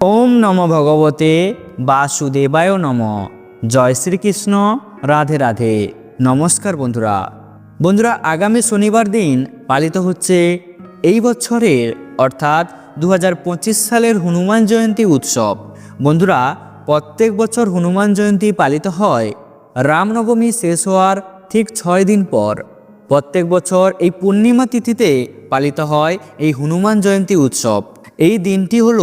ওম নম ভগবতে বাসুদেবায় নম। জয় শ্রীকৃষ্ণ, রাধে রাধে। নমস্কার বন্ধুরা। বন্ধুরা, আগামী শনিবার দিন পালিত হচ্ছে এই বছরের, অর্থাৎ দু হাজার পঁচিশ সালের হনুমান জয়ন্তী উৎসব। বন্ধুরা, প্রত্যেক বছর হনুমান জয়ন্তী পালিত হয় রামনবমী শেষ হওয়ার ঠিক ছয় দিন পর। প্রত্যেক বছর এই পূর্ণিমা তিথিতে পালিত হয় এই হনুমান জয়ন্তী উৎসব। এই দিনটি হল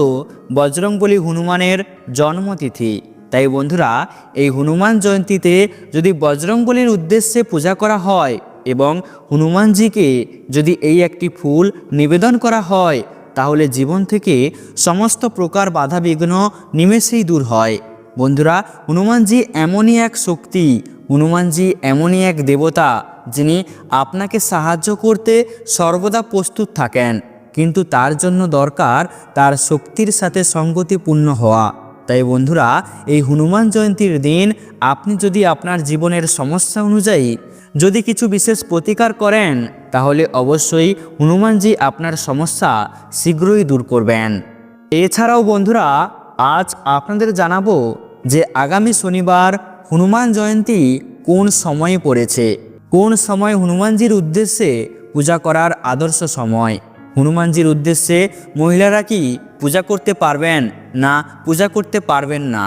বজরংবলী হনুমানের জন্মতিথি। তাই বন্ধুরা, এই হনুমান জয়ন্তীতে যদি বজরংবলীর উদ্দেশ্যে পূজা করা হয় এবং হনুমানজিকে যদি এই একটি ফুল নিবেদন করা হয়, তাহলে জীবন থেকে সমস্ত প্রকার বাধা বিঘ্ন নিমেষেই দূর হয়। বন্ধুরা, হনুমানজি এমনই এক শক্তি, হনুমানজি এমনই এক দেবতা, যিনি আপনাকে সাহায্য করতে সর্বদা প্রস্তুত থাকেন। কিন্তু তার জন্য দরকার তার শক্তির সাথে সঙ্গতিপূর্ণ হওয়া। তাই বন্ধুরা, এই হনুমান জয়ন্তীর দিন আপনি যদি আপনার জীবনের সমস্যা অনুযায়ী যদি কিছু বিশেষ প্রতিকার করেন, তাহলে অবশ্যই হনুমানজি আপনার সমস্যা শীঘ্রই দূর করবেন। এছাড়াও বন্ধুরা, আজ আপনাদের জানাব যে আগামী শনিবার হনুমান জয়ন্তী কোন সময়ে পড়েছে। কোন সময় হনুমানজির উদ্দেশ্যে পূজা করার আদর্শ সময়? হনুমানজির উদ্দেশ্যে মহিলারা কি পূজা করতে পারবেন না পূজা করতে পারবেন না?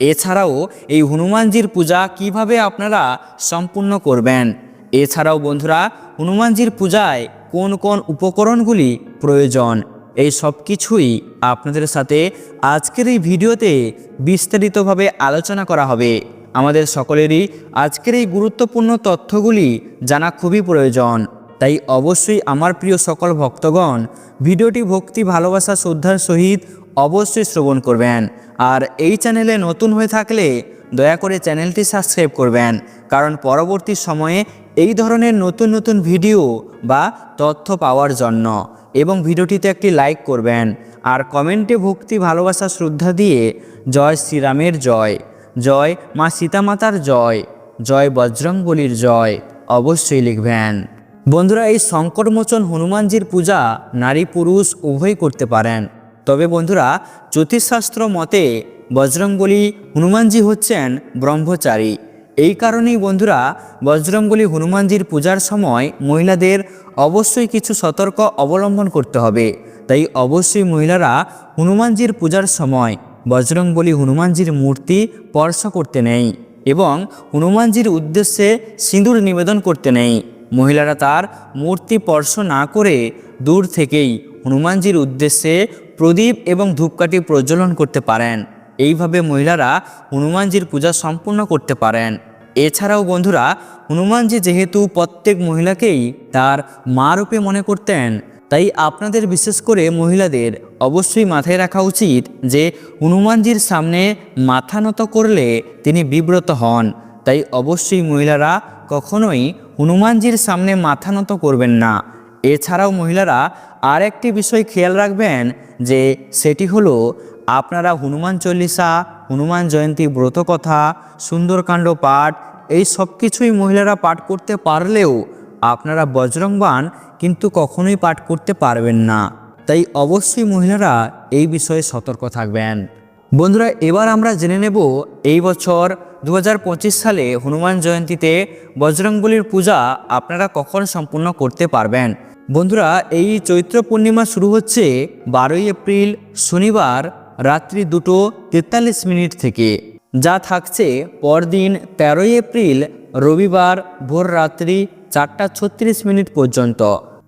এছাড়াও এই হনুমানজির পূজা কীভাবে আপনারা সম্পূর্ণ করবেন? এছাড়াও বন্ধুরা, হনুমানজির পূজায় কোন কোন উপকরণগুলি প্রয়োজন? এই সব কিছুই আপনাদের সাথে আজকের এই ভিডিওতে বিস্তারিতভাবে আলোচনা করা হবে। আমাদের সকলেরই আজকের এই গুরুত্বপূর্ণ তথ্যগুলি জানা খুবই প্রয়োজন। তাই অবশ্যই আমার প্রিয় সকল ভক্তগণ, ভিডিওটি ভক্তি, ভালোবাসা, শ্রদ্ধার সহিত অবশ্যই শ্রবণ করবেন। আর এই চ্যানেলে নতুন হয়ে থাকলে দয়া করে চ্যানেলটি সাবস্ক্রাইব করবেন। কারণ পরবর্তী সময়ে এই ধরনের নতুন নতুন ভিডিও বা তথ্য পাওয়ার জন্য। এবং ভিডিওটিতে একটি লাইক করবেন। আর কমেন্টে ভক্তি, ভালোবাসা, শ্রদ্ধা দিয়ে জয় শ্রীরামের জয় জয় মা সীতামাতার জয় জয় বজরংবলির জয় অবশ্যই লিখবেন। বন্ধুরা, এই সংকটমোচন হনুমানজির পূজা নারী পুরুষ উভয়ই করতে পারেন। তবে বন্ধুরা, জ্যোতিষশাস্ত্র মতে বজরংবলী হনুমানজি হচ্ছেন ব্রহ্মচারী। এই কারণেই বন্ধুরা বজরংবলী হনুমানজির পূজার সময় মহিলাদের অবশ্যই কিছু সতর্ক অবলম্বন করতে হবে। তাই অবশ্যই মহিলারা হনুমানজির পূজার সময় বজরংবলী হনুমানজির মূর্তি স্পর্শ করতে নেই এবং হনুমানজির উদ্দেশ্যে সিঁদুর নিবেদন করতে নেই। মহিলারা তার মূর্তি স্পর্শ না করে দূর থেকেই হনুমানজির উদ্দেশ্যে প্রদীপ এবং ধূপকাঠি প্রজ্বলন করতে পারেন। এইভাবে মহিলারা হনুমানজির পূজা সম্পূর্ণ করতে পারেন। এছাড়াও বন্ধুরা, হনুমানজি যেহেতু প্রত্যেক মহিলাকেই তার মা রূপে মনে করতেন, তাই আপনাদের বিশেষ করে মহিলাদের অবশ্যই মাথায় রাখা উচিত যে হনুমানজির সামনে মাথা নত করলে তিনি বিব্রত হন। তাই অবশ্যই মহিলারা কখনোই হনুমানজির সামনে মাথা নত করবেন না। এছাড়াও মহিলারা আর একটি বিষয় খেয়াল রাখবেন যে সেটি হলো আপনারা হনুমান চল্লিশা, হনুমান জয়ন্তী ব্রতকথা, সুন্দরকাণ্ড পাঠ এই সব কিছুই মহিলারা পাঠ করতে পারলেও আপনারা বজরংবান কিন্তু কখনোই পাঠ করতে পারবেন না। তাই অবশ্যই মহিলারা এই বিষয়ে সতর্ক থাকবেন। বন্ধুরা, এবার আমরা জেনে নেব এই বছর দু হাজার পঁচিশ সালে হনুমান জয়ন্তীতে বজরংবলির পূজা আপনারা কখন সম্পূর্ণ করতে পারবেন? বন্ধুরা, এই চৈত্র পূর্ণিমা শুরু হচ্ছে বারোই এপ্রিল, শনিবার রাত্রি দুটো তেতাল্লিশ মিনিট থেকে। যা থাকছে পরদিন তেরোই এপ্রিল, রবিবার ভোর রাত্রি চারটা ছত্রিশ মিনিট পর্যন্ত।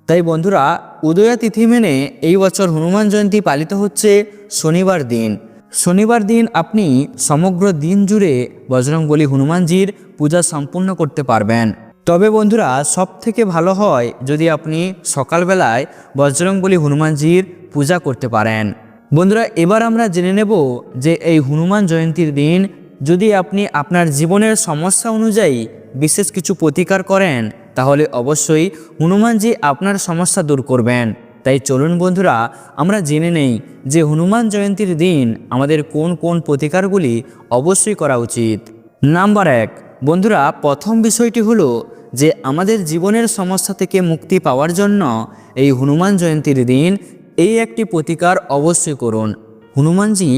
তাই বন্ধুরা উদয়া তিথি মেনে এই বছর হনুমান জয়ন্তী পালিত হচ্ছে শনিবার দিন। শনিবার দিন আপনি সমগ্র দিন জুড়ে বজরংবলী হনুমানজির পূজা সম্পূর্ণ করতে পারবেন। তবে বন্ধুরা সব থেকে ভালো হয় যদি আপনি সকালবেলায় বজরংবলী হনুমানজির পূজা করতে পারেন। বন্ধুরা, এবার আমরা জেনে নেব যে এই হনুমান জয়ন্তীর দিন যদি আপনি আপনার জীবনের সমস্যা অনুযায়ী বিশেষ কিছু প্রতিকার করেন, তাহলে অবশ্যই হনুমানজি আপনার সমস্যা দূর করবেন। তাই চলুন বন্ধুরা, আমরা জেনে নেই যে হনুমান জয়ন্তীর দিন আমাদের কোন কোন প্রতিকারগুলি অবশ্যই করা উচিত। নাম্বার এক, বন্ধুরা, প্রথম বিষয়টি হলো যে আমাদের জীবনের সমস্যা থেকে মুক্তি পাওয়ার জন্য এই হনুমান জয়ন্তীর দিন এই একটি প্রতিকার অবশ্যই করুন। হনুমানজি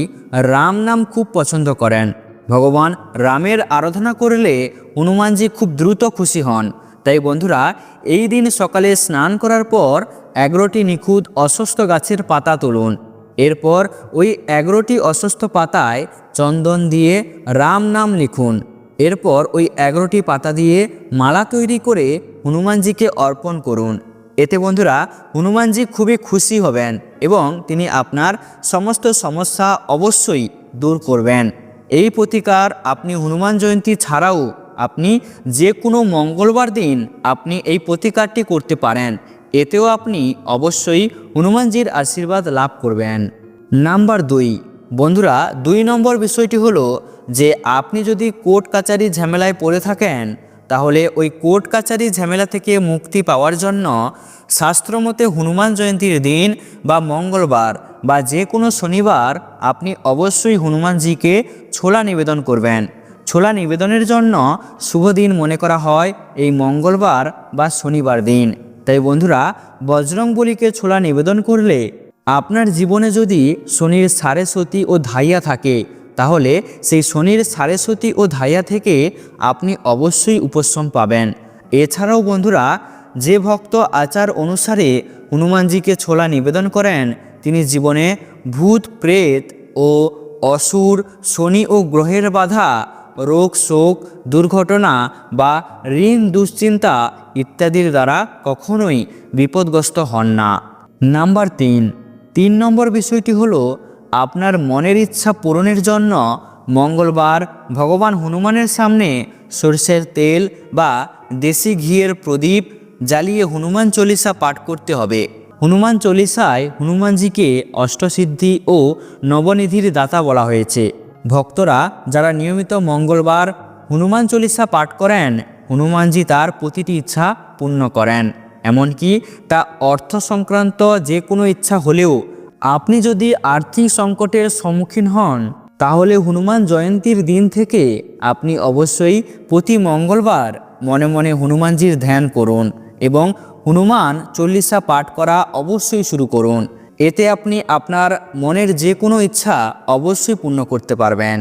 রাম নাম খুব পছন্দ করেন। ভগবান রামের আরাধনা করলে হনুমানজি খুব দ্রুত খুশি হন। তাই বন্ধুরা, এই দিন সকালে স্নান করার পর এগারোটি নিখুঁত অসুস্থ গাছের পাতা তুলুন। এরপর ওই এগারোটি অসুস্থ পাতায় চন্দন দিয়ে রাম নাম লিখুন। এরপর ওই এগারোটি পাতা দিয়ে মালা তৈরি করে হনুমানজিকে অর্পণ করুন। এতে বন্ধুরা, হনুমানজি খুবই খুশি হবেন এবং তিনি আপনার সমস্ত সমস্যা অবশ্যই দূর করবেন। এই প্রতিকার আপনি হনুমান জয়ন্তী ছাড়াও আপনি যে কোনো মঙ্গলবার দিন আপনি এই প্রতিকারটি করতে পারেন। এতেও আপনি অবশ্যই হনুমানজির আশীর্বাদ লাভ করবেন। নাম্বার দুই, বন্ধুরা, দুই নম্বর বিষয়টি হলো যে আপনি যদি কোর্ট কাচারি ঝামেলায় পড়ে থাকেন, তাহলে ওই কোর্ট কাচারি ঝামেলা থেকে মুক্তি পাওয়ার জন্য শাস্ত্রমতে হনুমান জয়ন্তীর দিন বা মঙ্গলবার বা যে কোনো শনিবার আপনি অবশ্যই হনুমানজিকে ছোলা নিবেদন করবেন। ছোলা নিবেদনের জন্য শুভ দিন মনে করা হয় এই মঙ্গলবার বা শনিবার দিন। তাই বন্ধুরা বজরংবলীকে ছোলা নিবেদন করলে আপনার জীবনে যদি শনির সাড়ে সতী ও ধাইয়া থাকে, তাহলে সেই শনির সাড়ে সতী ও ধাইয়া থেকে আপনি অবশ্যই উপশম পাবেন। এছাড়াও বন্ধুরা, যে ভক্ত আচার অনুসারে হনুমানজিকে ছোলা নিবেদন করেন, তিনি জীবনে ভূত, প্রেত ও অসুর, শনি ও গ্রহের বাধা, রোগ, শোক, দুর্ঘটনা বা ঋণ, দুশ্চিন্তা ইত্যাদির দ্বারা কখনোই বিপদগ্রস্ত হন না। নাম্বার তিন। তিন নম্বর বিষয়টি হলো, আপনার মনের ইচ্ছা পূরণের জন্য মঙ্গলবার ভগবান হনুমানের সামনে সরষের তেল বা দেশি ঘিয়ের প্রদীপ জ্বালিয়ে হনুমান চল্লিশা পাঠ করতে হবে। হনুমান চল্লিশায় হনুমানজিকে অষ্টসিদ্ধি ও নবনিধির দাতা বলা হয়েছে। ভক্তরা যারা নিয়মিত মঙ্গলবার হনুমান চল্লিশা পাঠ করেন হনুমানজি তার প্রতিটি ইচ্ছা পূর্ণ করেন। এমনকি তা অর্থ সংক্রান্ত যে কোনো ইচ্ছা হলেও আপনি যদি আর্থিক সংকটের সম্মুখীন হন, তাহলে হনুমান জয়ন্তীর দিন থেকে আপনি অবশ্যই প্রতি মঙ্গলবার মনে মনে হনুমানজির ধ্যান করুন এবং হনুমান চল্লিশা পাঠ করা অবশ্যই শুরু করুন। এতে আপনি আপনার মনের যে কোনো ইচ্ছা অবশ্যই পূর্ণ করতে পারবেন।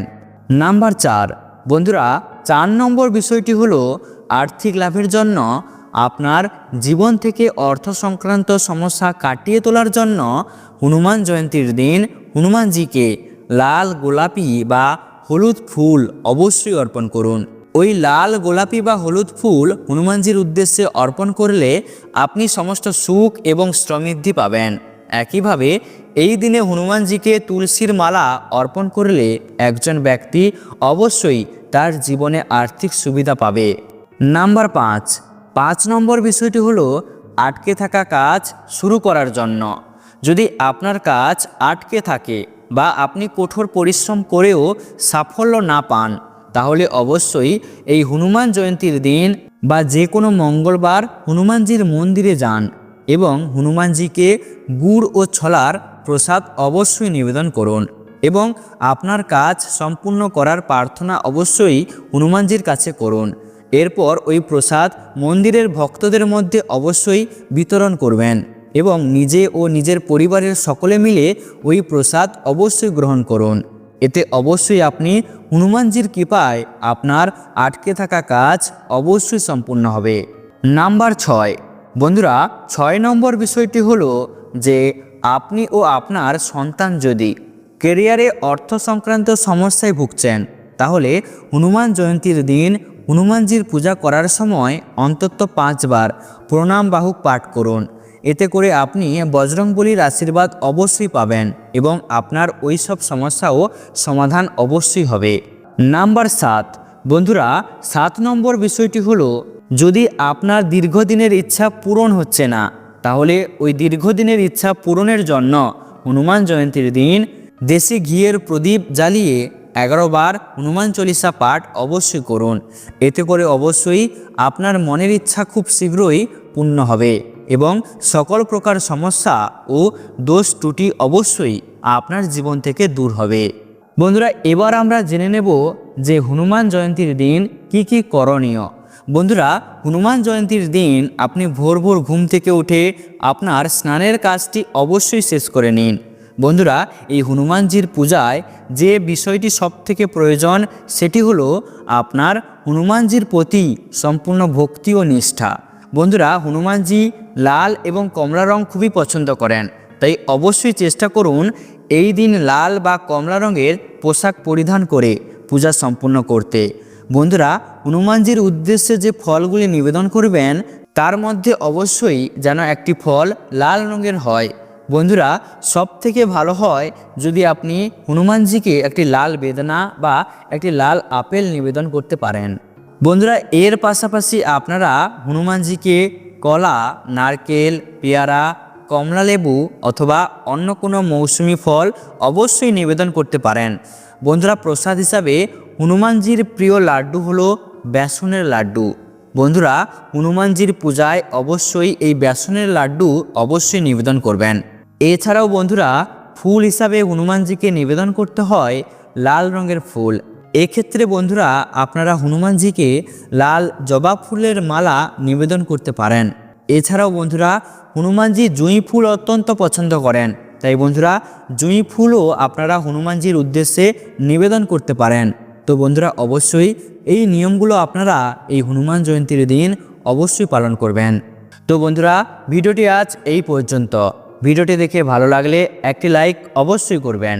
নাম্বার চার বন্ধুরা, চার নম্বর বিষয়টি হলো আর্থিক লাভের জন্য আপনার জীবন থেকে অর্থ সংক্রান্ত সমস্যা কাটিয়ে তোলার জন্য হনুমান জয়ন্তীর দিন হনুমানজিকে লাল গোলাপি বা হলুদ ফুল অবশ্যই অর্পণ করুন। ওই লাল গোলাপি বা হলুদ ফুল হনুমানজির উদ্দেশ্যে অর্পণ করলে আপনি সমস্ত সুখ এবং সমৃদ্ধি পাবেন। একইভাবে এই দিনে হনুমানজিকে তুলসীর মালা অর্পণ করলে একজন ব্যক্তি অবশ্যই তার জীবনে আর্থিক সুবিধা পাবে। নাম্বার পাঁচ। পাঁচ নম্বর বিষয়টি হলো আটকে থাকা কাজ শুরু করার জন্য। যদি আপনার কাজ আটকে থাকে বা আপনি কঠোর পরিশ্রম করেও সাফল্য না পান, তাহলে অবশ্যই এই হনুমান জয়ন্তীর দিন বা যে কোনো মঙ্গলবার হনুমানজির মন্দিরে যান। এবং হনুমানজিকে গুড় ও ছলার প্রসাদ অবশ্যই নিবেদন করুন এবং আপনার কাজ সম্পূর্ণ করার প্রার্থনা অবশ্যই হনুমানজির কাছে করুন। এরপর ওই প্রসাদ মন্দিরের ভক্তদের মধ্যে অবশ্যই বিতরণ করবেন এবং নিজে ও নিজের পরিবারের সকলে মিলে ওই প্রসাদ অবশ্যই গ্রহণ করুন। এতে অবশ্যই আপনি হনুমানজির কৃপায় আপনার আটকে থাকা কাজ অবশ্যই সম্পূর্ণ হবে। নাম্বার ছয়। বন্ধুরা, ছয় নম্বর বিষয়টি হলো যে আপনি ও আপনার সন্তান যদি কেরিয়ারে অর্থ সংক্রান্ত সমস্যায় ভুগছেন, তাহলে হনুমান জয়ন্তীর দিন হনুমানজির পূজা করার সময় অন্তত পাঁচবার প্রণাম বাহুক পাঠ করুন। এতে করে আপনি বজরংবলীর আশীর্বাদ অবশ্যই পাবেন এবং আপনার ওই সব সমস্যাও সমাধান অবশ্যই হবে। নাম্বার সাত। বন্ধুরা, সাত নম্বর বিষয়টি হলো যদি আপনার দীর্ঘদিনের ইচ্ছা পূরণ হচ্ছে না, তাহলে ওই দীর্ঘদিনের ইচ্ছা পূরণের জন্য হনুমান জয়ন্তীর দিন দেশি ঘিয়ের প্রদীপ জ্বালিয়ে এগারো বার হনুমান চল্লিশা পাঠ অবশ্যই করুন। এতে করে অবশ্যই আপনার মনের ইচ্ছা খুব শীঘ্রই পূর্ণ হবে এবং সকল প্রকার সমস্যা ও দোষ ত্রুটি অবশ্যই আপনার জীবন থেকে দূর হবে। বন্ধুরা, এবার আমরা জেনে নেব যে হনুমান জয়ন্তীর দিন কি কি করণীয়। বন্ধুরা, হনুমান জয়ন্তীর দিন আপনি ভোর ভোর ঘুম থেকে উঠে আপনার স্নানের কাজটি অবশ্যই শেষ করে নিন। বন্ধুরা, এই হনুমানজির পূজায় যে বিষয়টি সব থেকে প্রয়োজন, সেটি হলো আপনার হনুমানজির প্রতি সম্পূর্ণ ভক্তি ও নিষ্ঠা। বন্ধুরা, হনুমানজি লাল এবং কমলা রং খুবই পছন্দ করেন, তাই অবশ্যই চেষ্টা করুন এই দিন লাল বা কমলা রঙের পোশাক পরিধান করে পূজা সম্পূর্ণ করতে। বন্ধুরা, হনুমানজির উদ্দেশ্যে যে ফলগুলি নিবেদন করবেন, তার মধ্যে অবশ্যই যেন একটি ফল লাল রঙের হয়। বন্ধুরা সব থেকে ভালো হয় যদি আপনি হনুমানজিকে একটি লাল বেদনা বা একটি লাল আপেল নিবেদন করতে পারেন। বন্ধুরা, এর পাশাপাশি আপনারা হনুমানজিকে কলা, নারকেল, পেয়ারা কমলা লেবু অথবা অন্য কোনো মৌসুমি ফল অবশ্যই নিবেদন করতে পারেন। বন্ধুরা, প্রসাদ হিসাবে হনুমানজির প্রিয় লাড্ডু হলো বেসনের লাড্ডু। বন্ধুরা, হনুমানজির পূজায় অবশ্যই এই বেসনের লাড্ডু অবশ্যই নিবেদন করবেন। এছাড়াও বন্ধুরা, ফুল হিসাবে হনুমানজিকে নিবেদন করতে হয় লাল রঙের ফুল। এক্ষেত্রে বন্ধুরা, আপনারা হনুমানজিকে লাল জবা ফুলের মালা নিবেদন করতে পারেন। এছাড়াও বন্ধুরা, হনুমানজি জুঁই ফুল অত্যন্ত পছন্দ করেন। তাই বন্ধুরা, জুঁই ফুলও আপনারা হনুমানজির উদ্দেশ্যে নিবেদন করতে পারেন। তো বন্ধুরা, অবশ্যই এই নিয়মগুলো আপনারা এই হনুমান জয়ন্তীর দিন অবশ্যই পালন করবেন। তো বন্ধুরা, ভিডিওটি আজ এই পর্যন্ত। ভিডিওটি দেখে ভালো লাগলে একটি লাইক অবশ্যই করবেন।